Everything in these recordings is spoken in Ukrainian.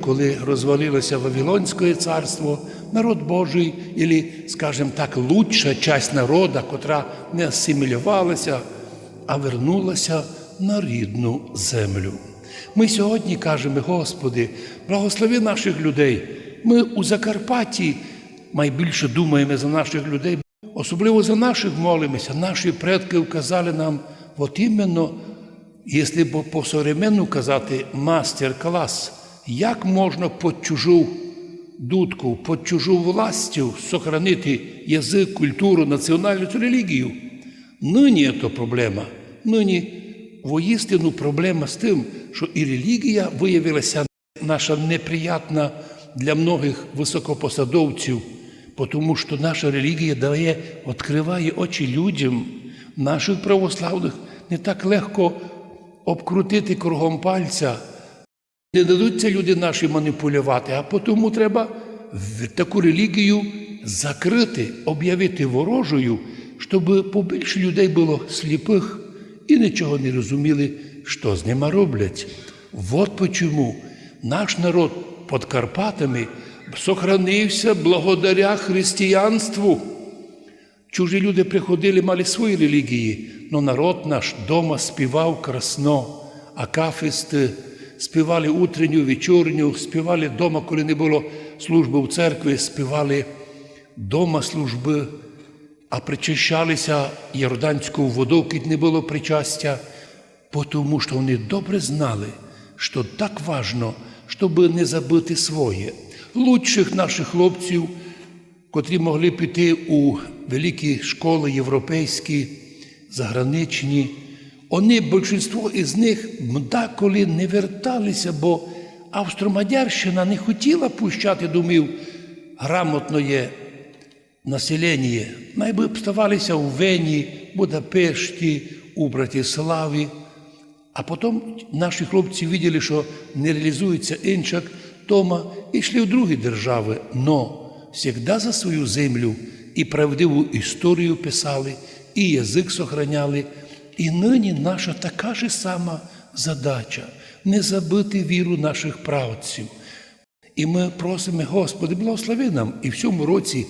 Коли розвалилося Вавилонське царство, народ Божий, або, скажімо так, лучша часть народа, котра не асимілювалася, а вернулася на рідну землю. Ми сьогодні кажемо, Господи, благослови наших людей. Ми у Закарпатті найбільше думаємо за наших людей, особливо за наших молимося. Наші предки вказали нам, от іменно, якщо по современну казати, мастер-клас, як можна під чужу дудку, під чужу властю сохранити язик, культуру, національну релігію. Нині це проблема. Нині воістину проблема з тим, що і релігія виявилася наша неприятна для многих високопосадовців, тому що наша релігія дає, відкриває очі людям, наших православних не так легко обкрутити кругом пальця. Не дадуться люди наші маніпулювати, а тому треба таку релігію закрити, об'явити ворожою, щоб побільше людей було сліпих і нічого не розуміли, що з ними роблять. От почому наш народ під Карпатами сохранився благодаря християнству. Чужі люди приходили, мали свої релігії, але народ наш дома співав красно, акафисти співали утренню, вечірню, співали дома, коли не було служби в церкві, співали дома служби, а причащалися Йорданською водою, коли не було причастя, тому що вони добре знали, що так важно, щоб не забути своє. Лучших наших хлопців, котрі могли піти у великі школи європейські, заграничні, вони, більшість із них деколи не верталися, бо Австромадярщина не хотіла пущати домів грамотної населення. Найби вставалися у Вені, Будапешті, у Братиславі. А потім наші хлопці виділи, що не реалізується іншак дома і йшли в другі держави. Но завжди за свою землю і правдиву історію писали, і язик сохраняли. І нині наша така ж сама задача не забити віру наших правців. І ми просимо, Господи, благослови нам і в цьому році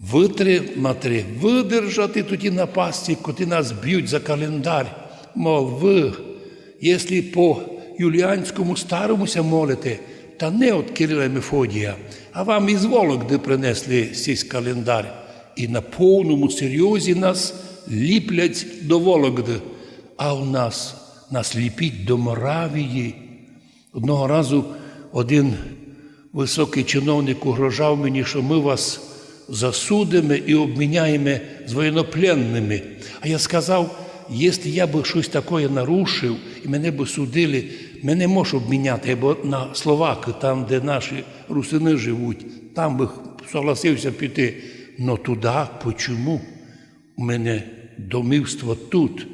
витримати, видержати тоді напасті, коли нас б'ють за календар. Мов ви, якщо по Юліанському старомуся молите, та не від Кирила Мефодія, а вам із Вологди принесли цей календар. І на повному серйозі нас ліплять до Вологди, а у нас нас ліпіть до Моравії. Одного разу один високий чиновник угрожав мені, що ми вас засудимо і обміняємо з воєнопленними. А я сказав, якщо я би щось таке нарушив і мене б судили, мене можуть обміняти або на Словаки, там, де наші русини живуть, там би согласився піти. Но туди, почому? У мене домівство тут,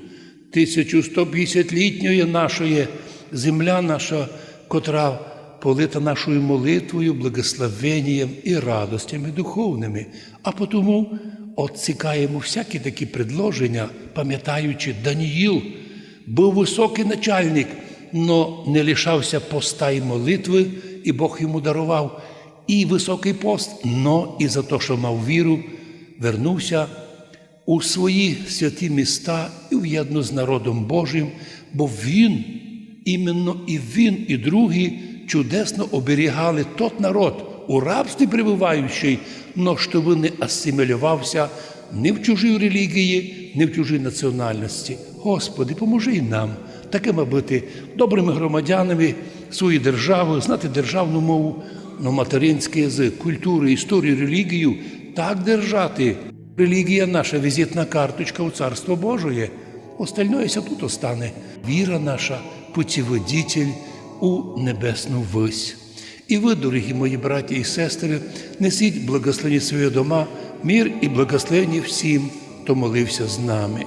1150-літньої нашої земля наша, котра полита нашою молитвою, благословенням і радостями духовними. А тому отцікаємо всякі такі предложення, пам'ятаючи, Даніїл був високий начальник, но не лишався поста і молитви, і Бог йому дарував і високий пост, но і за те, що мав віру, вернувся у свої святі міста і в'єдно з народом Божим, бо Він, іменно і він, і другі чудесно оберігали тот народ, у рабстві перебуваючий, но щоб не асимілювався ні в чужій релігії, ні в чужій національності. Господи, поможи й нам такими бути добрими громадянами своєї держави, знати державну мову, но материнський язик, культуру, історію, релігію так держати. Релігія наша візитна карточка у Царство Божоє. Остальное ся тут остане. Віра наша, путіводітель у небесну вись. І ви, дорогі мої браті і сестри, несіть благословені свої дома, мир і благословення всім, хто молився з нами.